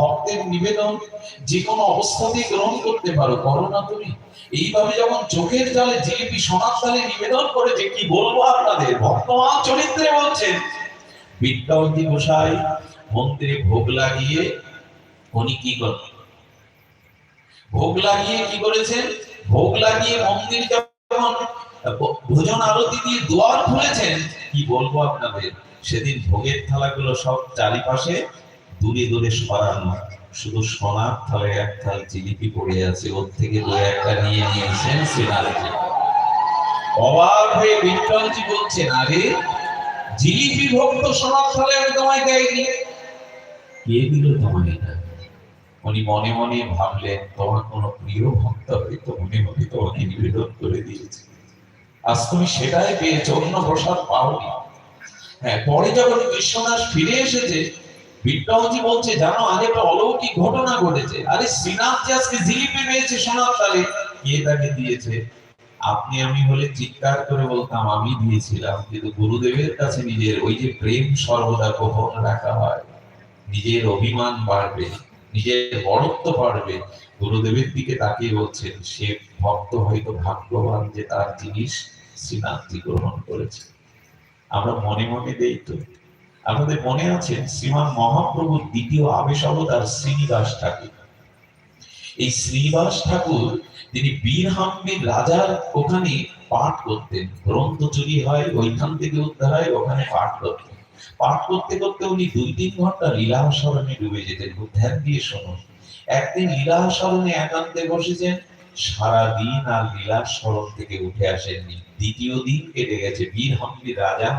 ভক্তের নিবেদন যে কোনো অবস্থাতেই গ্রহণ করতে পারো। করো না তুমি। এইভাবে যখন চোখের জালে জিলিপি সোনার তালে নিবেদন করেছে কি বলব আপনাদের, বর্তমান চরিত্রে বলছেন বিদ্যাবতী গোসাই মন্দিরে ভোগ লাগিয়ে উনি কি করেন? ভোগ লাগিয়ে কি করেছেন? ভোগ লাগিয়ে মন্দির যখন ভোজন আরতি দিয়ে দুয়ার খুলেছেন, কি বলব আপনাদের? সেদিন ভোগের থালাগুলো সব চারিপাশে দূরে দূরে সরানো শুধু সোনার থালায় এক থাল জিলিপি পড়ে আছে, ওর থেকে দু একটা নিয়ে নিয়েছেন শ্রীনাথজি অবাক হয়ে বিট্টলজি বলছেন, আরে, জিলিপি ভোগ তো সোনার থালায় আমি তোমায় দেয়নি কে দিল তোমায় এটা? উনি মনে মনে ভাবলেন, তোমার কোন প্রিয় ভক্ত হয়তো মনে মনে তোমাকে নিবেদন করে দিয়েছে। আজ তুমি সেটাই পেয়েছ অন্য প্রসাদ পাওনি। হ্যাঁ পরে যখন বিশ্বনাথ ফিরে এসেছে বিদ্যাজি বলছে, জানো, আজ একটা অলৌকিক ঘটনা ঘটেছে। আরে শ্রীনাথ যে আজকে জিলিপি পেয়েছে সোনার তালে। কে তাকে দিয়েছে? আপনি, আমি হলে চিৎকার করে বলতাম, আমি দিয়েছিলাম। কিন্তু গুরুদেবের কাছে নিজের ওই যে প্রেম সর্বদা গোপন রাখা হয়। নিজের অভিমান বাড়বে, নিজের বড়ত্ব বাড়বে। গুরুদেবের দিকে তাকিয়ে বলছেন, সে ভক্ত হয়তো ভাগ্যবান যে তার জিনিস শ্রীনাথজি গ্রহণ করেছে। আমরা মনে মনে দেই তো আপনাদের মনে আছে শ্রীমান মহাপ্রভুর দ্বিতীয় আবেশ অবতার শ্রীনিবাস ঠাকুর। এই শ্রীনিবাস ঠাকুর তিনি বীরহাম্বির রাজার ওখানে পাঠ করতেন। গ্রন্থ চুরি হয়, ওইখান থেকে উদ্ধার হয়, ওখানে পাঠ করতেন। পাঠ করতে করতে উনি দুই তিন ঘণ্টা লীলা স্মরণে ডুবে যেতেন। ধ্যান দিয়ে শুনুন একদিন লীলা স্মরণে একান্তে বসেছেন, সারাদিন আর লীলা স্মরণ থেকে উঠে আসেননি। দ্বিতীয় দিন কেটে গেছে, বীর রাজা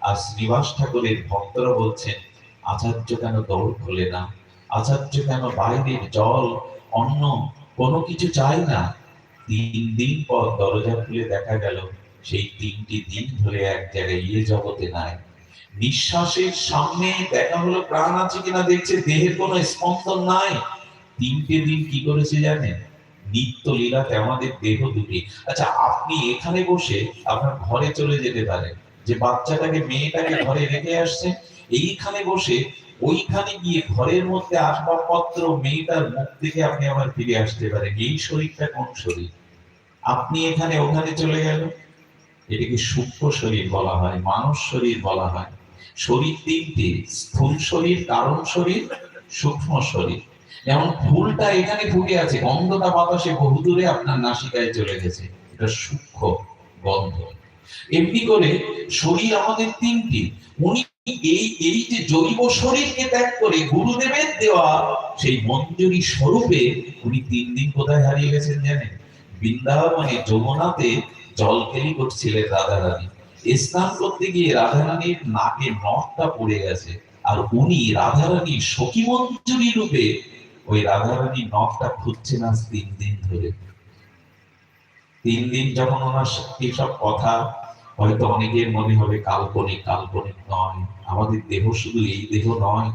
আর শ্রীনিবাস ঠাকুরের ভক্তরা বলছেন, আচার্য কেন দৌড় খোলে না? আচার্য কেন বাইরের জল, অন্ন, কোনো কিছু চাই না? তিন দিন পর দরজা খুলে দেখা গেল, সেই তিনটি দিন ধরে এক জায়গায় ইয়ে জগতে নাই। নিঃশ্বাসের সামনে দেখা হলো, প্রাণ আছে কিনা দেখছে, দেহের কোনো স্পন্দন নাই। তিনটে দিন কি করেছে জানেন? নিত্য লীলাতে আমাদের দেহ দুটি। আচ্ছা আপনি এখানে বসে আপনার ঘরে চলে যেতে পারেন। যে বাচ্চাটাকে, মেয়েটাকে ঘরে রেখে আসছে, এইখানে বসে, ওইখানে গিয়ে ঘরের মধ্যে আসবাবপত্র, মেয়েটার মুখ থেকে আপনি আবার ফিরে আসতে পারেন। এই শরীরটা কোন শরীর? আপনি এখানে, ওখানে চলে গেল এটাকে সূক্ষ্ম শরীর বলা হয়, মানব শরীর বলা হয়। শরীর তিনটি, স্থূল শরীর কারণ শরীর, সূক্ষ্ম শরীর। যেমন ফুলটা এখানে ফুটে আছে, গন্ধটা বাতাসে বহুদূরে আপনার নাসিকায় চলে গেছে। এটা সূক্ষ্ম গন্ধ। এমনি করে শরীর আমাদের তিনটি। উনি এই এই যে জৈব শরীরকে ত্যাগ করে গুরুদেবের দেওয়া সেই মঞ্জুরি স্বরূপে উনি তিন দিন কোথায় হারিয়ে গেছেন জানেন? বৃন্দাবনে যমুনাতে জল খেলি করছিলেন রাধা রানী স্নান করতে গিয়ে রাধা রানীর নাকে নখটা পড়ে গেছে আর উনি রাধা রানীর সখী মঞ্জুরি রূপে ওই রাধা রানীর নখটা খুঁজছে না তিন দিন ধরে। তিন দিন যখন ওনার এইসব কথা, হয়তো অনেকের মনে হবে কাল্পনিক কাল্পনিক নয়। আমাদের দেহ শুধু এই দেহ নয়।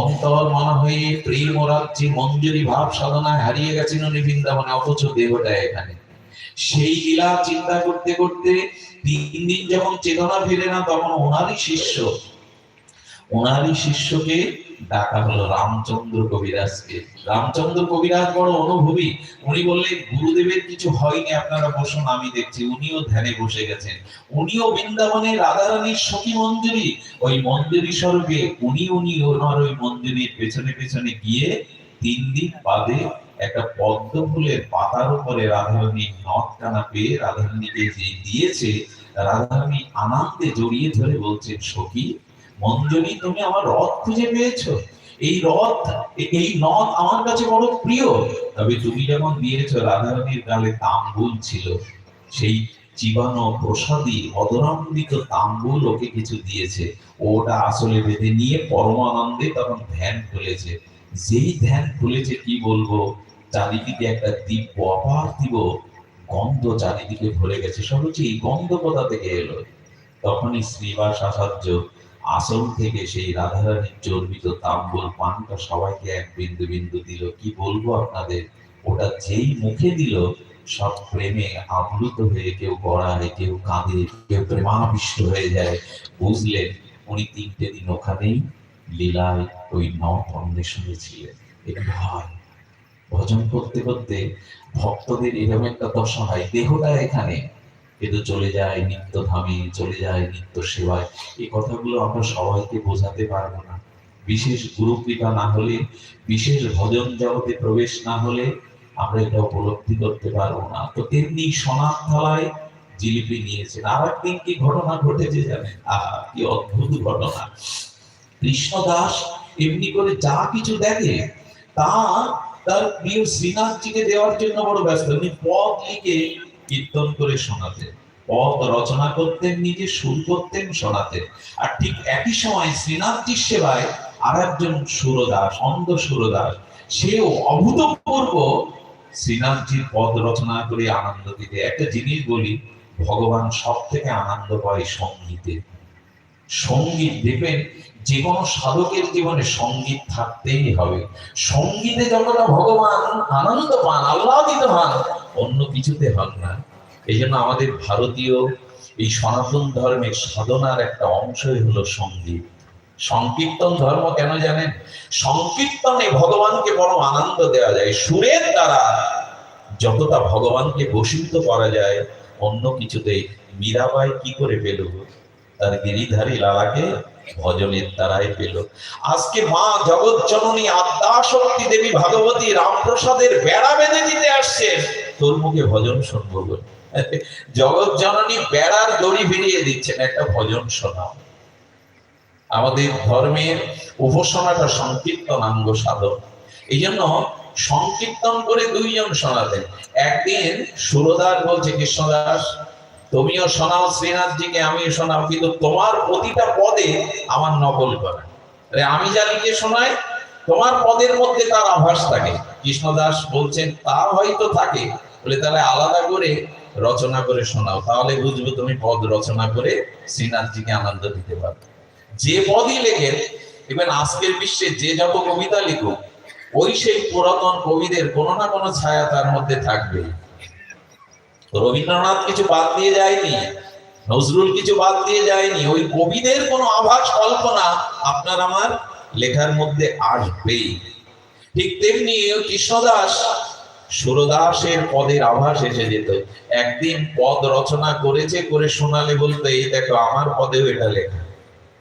অন্তর মনে হয়ে প্রেম রাজ্যে মঞ্জুরি, ভাব সাধনায় হারিয়ে গেছেন উনি বৃন্দাবনে, অথচ দেহটা এখানে। সেই লীলা চিন্তা করতে করতে তিন দিন যখন চেতনা ফিরে না, তখন ওনারই শিষ্য, ওনারই শিষ্যকে ডাকা হলো রামচন্দ্র কবিরাজকে। রামচন্দ্র কবিরাজ বড় অনুভবী। উনি বললেন, গুরুদেবের কিছু হয়নি, আপনারা বসুন, আমি দেখছি। উনিও ধ্যানে বসে গেছেন। উনিও বৃন্দাবনে রাধারানীর সখী মঞ্জুরি ওই মঞ্জুরি স্বরূপে উনি উনি, ওনার ওই মঞ্জুরির পেছনে পেছনে গিয়ে তিন দিন বাদে একটা পদ্ম ফুলের পাতার উপরে রাধারানীর নখ টানা পেয়ে রাধারানীকে যে দিয়েছে, রাধারানী আনন্দে জড়িয়ে ধরে বলছেন, সখী মঞ্জুরি তুমি আমার রথ খুঁজে পেয়েছ। এই রথ, এই নথ আমার কাছে বড় প্রিয়। তবে তুমি যখন দিয়েছ রাধারানীর গালে তাম্বুল ছিল, সেই জীবাণু প্রসাদী অদরামৃত তাম্বুল ওকে কিছু দিয়েছে। ওটা আসলে বেঁধে নিয়ে পরমানন্দে তখন ধ্যান খুলেছে। যেই ধ্যান খুলেছে কি বলব? চারিদিকে একটা দিব্য অপার্থিব গন্ধ চারিদিকে ভরে গেছে। সহজে এই গন্ধ কোথা থেকে এলো? তখনই শ্রীবাস আচার্য আসল থেকে সেই রাধারানীর চর্বিত তাম্বুল পানটা সবাইকে এক বিন্দু বিন্দু দিল। কি বলব আপনাদের? ওটা যেই মুখে দিল, সব প্রেমে আপ্লুত হয়ে কেউ গড়ায় কেউ কাঁদে, কেউ প্রেমাবিষ্ট হয়ে যায়। বুঝলেন, উনি তিনটে দিন ওখানেই লীলায় ওই নট ছিলেন। এটা ভাই, ভজন করতে করতে ভক্তদের এরকম একটা দশা হয়, দেহটা এখানে। কিন্তু চলে যায়, নিত্য ধামে চলে যায়, নিত্য সেবায়। এই কথাগুলো আমরা সবাইকে বোঝাতে পারব না। বিশেষ গুরু কৃপা না হলে, বিশেষ ভজন জগতে প্রবেশ না হলে আমরা এটা উপলব্ধি করতে পারব না। তো তেমনি সোনার থালায় জিলিপি নিয়েছেন। আর একদিন কি ঘটনা ঘটেছে জানেন? আহ, কি অদ্ভুত ঘটনা। কৃষ্ণদাস এমনি করে যা কিছু দেখে, তা তার প্রিয় শ্রীনাথজিকে দেওয়ার জন্য বড় ব্যস্ত। উনি পদ লিখে কীর্তন করে শোনাতেন, পদ রচনা করতেন, নিজে সুর করতেন, শোনাতেন। আর ঠিক একই সময় শ্রীনাথজির সেবায় আর একজন সুরদাস, অন্ধ সুরদাস, সেও অভূতপূর্ব শ্রীনাথজির পদ রচনা করে আনন্দ দিতে। একটা জিনিস বলি, ভগবান সব থেকে আনন্দ পায় সঙ্গীতে। সংগীত দেখবেন, যে কোনো সাধকের জীবনে সংগীত থাকতেই হবে। সঙ্গীতে যতটা ভগবান আনন্দ পান আহ্লাদিত হন অন্য কিছুতে হন না। এই জন্য আমাদের ভারতীয় এই সনাতন ধর্মের সাধনার একটা অংশই হলো সংগীত সংকীর্তন ধর্ম কেন জানেন? সংকীর্তনে ভগবানকে বড় আনন্দ দেওয়া যায়। সুরের দ্বারা যতটা ভগবানকে বশীভূত করা যায়, অন্য কিছুতে মীরাবাই কি করে পেল? তার গিরিধারী লালাকে ভজনের দ্বারাই পেল। আজকে মা জগৎ জননী আদ্যা শক্তি দেবী ভাগবতী রামপ্রসাদের বেড়া বেঁধে দিতে আসছেন। তোর মুখে ভজন শুনব জগৎ জননী বেড়ার দড়ি ভিড়িয়ে দিচ্ছেন একটা ভজন শোনাও। আমাদের ধর্মের উপাসনাটা সংকীর্তনাঙ্গ সাধন এই জন্য সংকীর্তন করে দুইজন শোনাতেন একদিন সুরদাস বলছে, কৃষ্ণদাস, তুমিও শোনাও, শ্রীনাথজিকে আমিও শোনাও, কিন্তু তোমার প্রতিটা পদে আমার নকল করা। আরে, আমি যা লিখে শোনাই তোমার পদের মধ্যে তার আভাস থাকে। কৃষ্ণদাস বলছেন, তা হয়তো থাকে বলে, তাহলে আলাদা করে রচনা করে শোনাও। তাহলে বুঝব তুমি পদ রচনা করে শ্রীনাথজিকে আনন্দ দিতে পারবে। যে পদই লেখেন এবার আজকের বিশ্বে যে যত কবিতা লিখুক, ওই সেই পুরাতন কবিদের কোনো না কোনো ছায়া তার মধ্যে থাকবে রবীন্দ্রনাথ কিছু বাদ দিয়ে যায়নি, নজরুল কিছু বাদ দিয়ে যায়নি, ওই কবিদের কোনো আভাস, কল্পনা আপনার আমার লেখার মধ্যে আসবেই। ঠিক তেমনি কৃষ্ণদাস সুরদাসের পদের আভাস এসে যেত। একদিন পদ রচনা করেছে, করে শোনালে বলতে, এই দেখো, আমার পদেও এটা লেখা।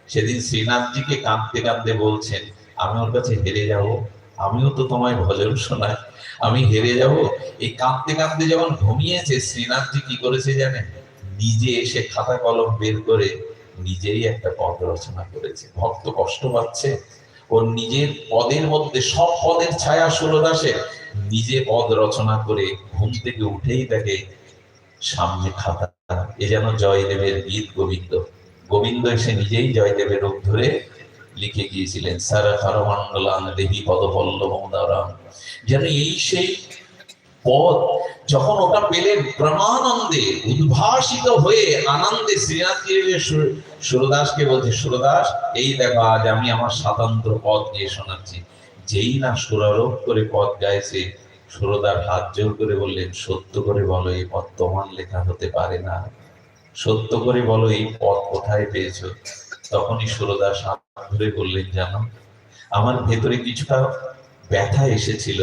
সেদিন শ্রীনাথজিকে কাঁদতে কাঁদতে বলছেন, আমি ওর কাছে হেরে যাব, আমিও তো তোমায় ভজন শোনাই, আমি হেরে যাব। এই কাঁদতে কাঁদতে যখন ঘুমিয়েছে, শ্রীনাথজি কি করেছে জানেন? নিজে এসে খাতা কলম বের করে নিজেই একটা পদ রচনা করেছে। ভক্ত কষ্ট পাচ্ছে ওর নিজের পদের মধ্যে, সব পদের ছায়া সুরদাসের নিজে পদ রচনা করে ঘুম থেকে উঠেই দেখে সামনে খাতা। এ যেন জয়দেবের গীত গোবিন্দ। গোবিন্দ এসে নিজেই জয়দেবের রূপ ধরে লিখে গিয়েছিলেন, সারা হরমঙ্গলান দেবী পদপল্লবদারাম যেন এই সেই পদ যখন ওটা পেলেন ব্রহ্মানন্দে উদ্ভাসিত হয়ে আনন্দে সুরদাসকে বলছে, সুরদাস, এই দেখো, আজ আমি আমার স্বাতন্ত্র পদ নিয়ে শোনাচ্ছি। যেই না সুরারোপ করে পদ গাইছে, সুরদার হাত জোর করে বললেন, সত্য করে বলো, এই পদ তোমার লেখা হতে পারে না। সত্য করে বলো, এই পদ কোথায় পেয়েছ? তখনই সুরদাস হাত ধরে বললেন, জানো, আমার ভেতরে কিছুটা ব্যথা এসেছিল।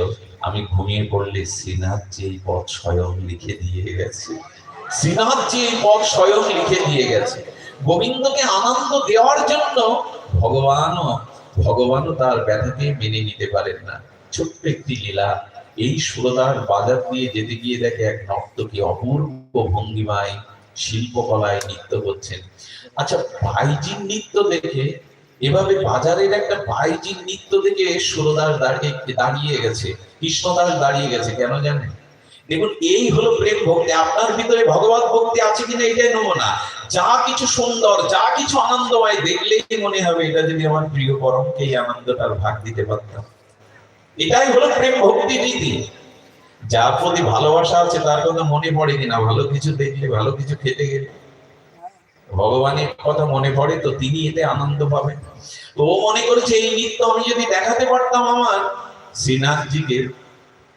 আমি ঘুমিয়ে পড়লে শ্রীনাথ যে এই পদ স্বয়ং লিখে দিয়ে গেছে। শ্রীনাথ যে এই পদ স্বয়ং লিখে দিয়ে গেছে। গোবিন্দকে আনন্দ দেওয়ার জন্য ভগবানও ভগবানও তার ব্যথাকে মেনে নিতে পারেন না। ছোট্ট একটি লীলা। এই সুরদার বাজার দিয়ে যেতে গিয়ে দেখে এক নর্তকী অপূর্ব ভঙ্গিমায় শিল্পকলায় নৃত্য করছেন। আচ্ছা ভাইজির নৃত্য দেখে এভাবে বাজারের একটা ভাইজির নৃত্য দেখে সুরদাস দাঁড়িয়ে দাঁড়িয়ে গেছে, কৃষ্ণদাস দাঁড়িয়ে গেছে, কেন জানেন দেখুন, এই হলো প্রেম ভক্তি। আপনার ভিতরে ভগবত ভক্তি আছে কিনা এটাই নমুনা যা কিছু সুন্দর, যা কিছু আনন্দময় দেখলেই মনে হবে এটা যদি আমার প্রিয় পরমকে এই আনন্দটার ভাগ দিতে পারতাম। এটাই হলো প্রেম ভক্তি রীতি। যার প্রতি ভালোবাসা আছে তার কথা মনে পড়ে কিনা, ভালো কিছু দেখলে, ভালো কিছু খেতে গেলে। ভগবানের কথা মনে পড়ে তো তিনি এতে আনন্দ পাবেন। তো ও মনে করেছে, এই নৃত্য আমি যদি দেখাতে পারতাম আমার শ্রীনাথজিকে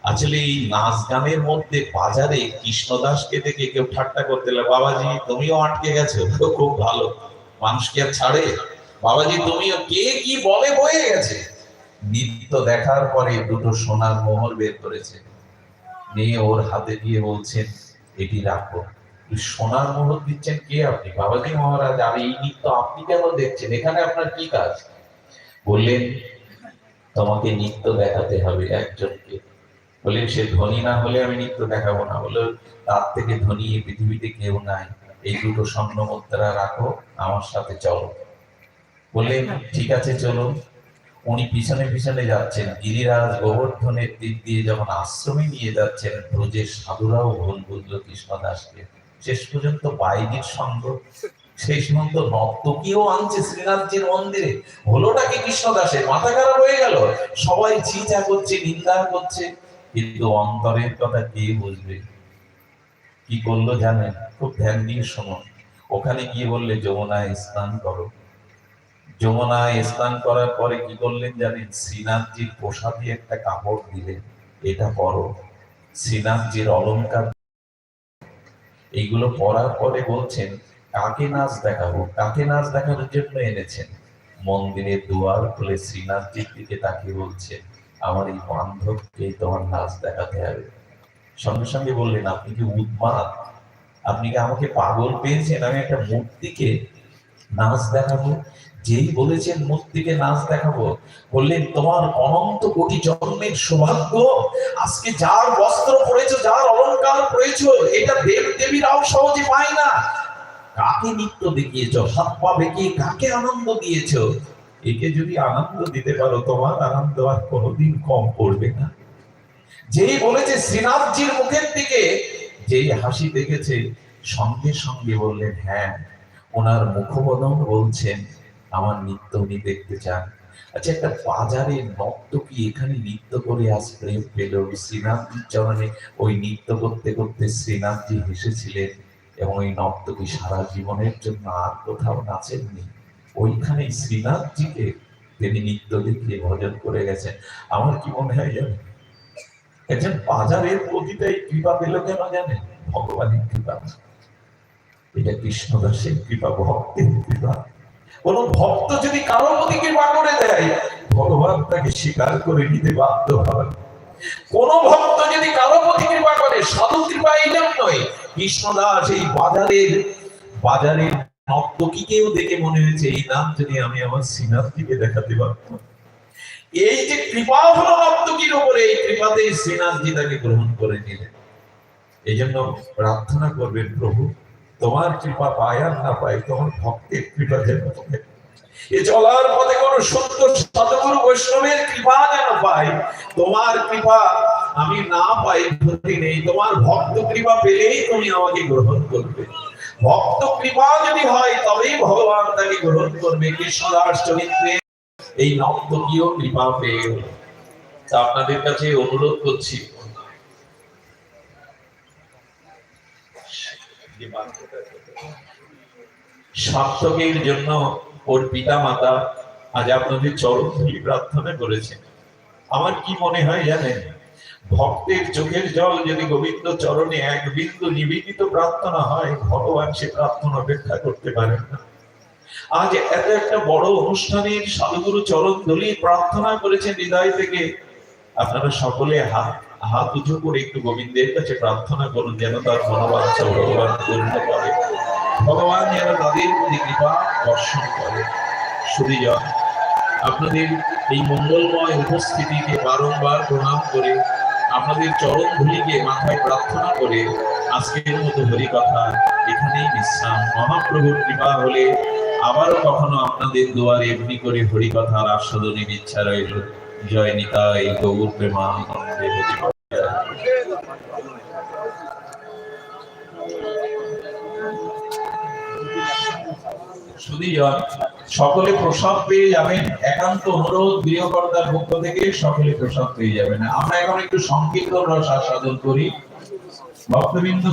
আসলে এই নাচ গানের মধ্যে বাজারে কৃষ্ণদাসকে দেখে কেউ ঠাট্টা করতে বাবাজি, তুমিও আটকে গেছো খুব ভালো। মানুষকে আর ছাড়ে? বাবাজি, তুমিও কে কি বলে বয়ে গেছে? নিত্য দেখার পরে দুটো সোনার মোহর বের করেছে। নিয়ে ওর হাতে দিয়ে বলছেন, এটি রাখো। সোনার মোহর দিচ্ছেন কে আপনি? বাবাজি মহারাজ, আর এই নিত্য আপনি কেন দেখছেন? এখানে আপনার কি কাজ? বললেন, তোমাকে নিত্য দেখাতে হবে একজনকে। বললেন, সে ধনী না হলে আমি নিত্য দেখাবো না। বলে তার থেকে ধনী এই পৃথিবীতে কেউ নাই। এই দুটো স্বর্ণ মুদ্রা রাখো, আমার সাথে চলো। বললেন, ঠিক আছে চলো উনি পিছনে পিছনে যাচ্ছেন। গিরিরাজ গোবর্ধনের দিক দিয়ে যখন আশ্রমে নিয়ে যাচ্ছেন, ব্রজের সাধুরাও ভুল বুঝলো কৃষ্ণদাসকে। শেষ পর্যন্ত বাইরের সঙ্গ। শেষ পর্যন্ত নর্তকীও আনছে শ্রীনাথজির মন্দিরে। হলোটা কি কৃষ্ণদাসের মাথা খারাপ হয়ে গেল। সবাই চিন্তা করছে, নিন্দা করছে। কিন্তু অন্তরের কথা কে বুঝবে? কি করল জানেন? খুব ধ্যান দিয়ে শুনুন ওখানে গিয়ে বললে, যমুনায় স্নান করো। যমুনায় স্নান করার পরে কি করলেন জানেন? শ্রীনাথজির প্রসাদী একটা কাপড় দিলেন। এটা পরো। শ্রীনাথজির অলংকার এইগুলো পড়ার পরে বলছেন, কাকে নাচ দেখাবো? কাকে নাচ দেখানোর জন্য এনেছেন? মন্দিরের দুয়ার খুলে শ্রীনাথজির দিকে তাকিয়ে বলছে, আমার এই বান্ধবকে তোমার নাচ দেখাতে হবে। সঙ্গে সঙ্গে বললেন, আপনি কি উদ্মাদ? আপনি কি আমাকে পাগল পেয়েছেন? আমি একটা মূর্তিকে নাচ দেখাবো? যেই বলেছেন, মূর্তিকে নাচ দেখাবো, বললেন, তোমার অনন্ত কোটি জন্মের সৌভাগ্য, আজকে যার বস্ত্র পরেছো, যার অলংকার পরেছো, এটা দেব দেবীরাও সহজে পায় না। কাকে নৃত্য দেখিয়েছ? হাত পা বেঁকিয়ে কাকে আনন্দ দিয়েছ? একে যদি আনন্দ দিতে পারো, তোমার আনন্দ আর কোনোদিন কম পড়বে না। যেই বলেছে শ্রীনাথজির মুখের দিকে, যেই হাসি দেখেছে, সঙ্গে সঙ্গে বললেন হ্যাঁ ওনার মুখবদন বলছেন আমার নৃত্য উনি দেখতে চান। আচ্ছা একটা বাজারে নর্তকী এখানে নৃত্য করে আজ প্রেম পেল? শ্রীনাথজির চরণে ওই নৃত্য করতে করতে শ্রীনাথজি হেসেছিলেন এবং ওই নর্তকী সারা জীবনের জন্য আর কোথাও নাচেননি? ওইখানে শ্রীনাথজিকে তিনি নৃত্য দেখিয়ে ভজন করে গেছেন। আমার কি মনে হয় জানেন? একজন বাজারের প্রতিটাই কৃপা পেল কেন জানেন? ভগবানের কৃপা। এটা কৃষ্ণদাসের কৃপা, ভক্তের কৃপা। কোন ভক্ত যদি কারও প্রতি কৃপা করে দেয় ভগবান তাকে স্বীকার করে নিতে বাধ্য হয় কোন ভক্ত যদি কারও প্রতি কৃপা করে, সাধু কৃপা এই নয়, কৃষ্ণদাস এই বাজারের বাজারের দেখে মনে হয়েছে, এই নাম যদি আমি আমার শ্রীনাথজিকে দেখাতে পারতাম। এই যে কৃপা হলো নর্তকীর উপরে, এই কৃপাতে শ্রীনাথজি তাকে গ্রহণ করে নিলেন। এই জন্য প্রার্থনা করবেন, প্রভু তোমার কৃপা পায় আর না পাই তোমার ভক্তের কৃপা যেন পায়। এ চলার পথে কোন সত্য সতগুরু বৈষ্ণবের কৃপা যেন পাই, তোমার কৃপা আমি না পাই, ক্ষতি নেই। তোমার ভক্ত কৃপা পেলেই তুমি আমাকে গ্রহণ করবে। ভক্ত কৃপা যদি হয়, তবেই ভগবান তাকে গ্রহণ করবে। কৃষ্ণদাস চরিত্রে এই নর্তকীয় কৃপা পেয়ে তা আপনাদের কাছে অনুরোধ করছি। সার্থকের জন্য ওর পিতা মাতা আজ আপনাদের চরণ ধুলি প্রার্থনা করেছেন। আমার কি মনে হয় জানেন? ভক্তের চোখের জল যদি গোবিন্দ চরণে এক বিন্দু নিবেদিত প্রার্থনা হয়, ভগবান সে প্রার্থনা অপেক্ষা করতে পারেন না। আজ এত একটা বড় অনুষ্ঠানের সাধুগুরু চরণ ধুলি প্রার্থনা করেছেন হৃদয় থেকে। আপনারা সকলে হাত হাত উঁচু করে একটু গোবিন্দের কাছে প্রার্থনা করুন যেন তার মনোবাঞ্ছা ভগবান পূর্ণ করে। ভগবান যেন তাদের প্রতি কৃপা বর্ষণ করে। সুদীজন আপনাদের এই মঙ্গলময় উপস্থিতিকে বারংবার প্রণাম করে, আপনাদের চরণ ধুলিকে মাথায় প্রার্থনা করে আজকের মতো হরি কথা এখানেই বিশ্রাম। মহাপ্রভুর কৃপা হলে আবারও কখনো আপনাদের দুয়ারে এমনি করে হরি কথার আস্বাদনের ইচ্ছা রইল জয় নিতাই গৌর হরি কথা। সুধীজন সকলে প্রসাদ পেয়ে যাবেন একান্ত অনুরোধ গৃহকর্তার পক্ষ থেকে, সকলে প্রসাদ পেয়ে যাবেন আমরা এখন একটু সংকীর্তন রস আস্বাদন করি ভক্তবৃন্দ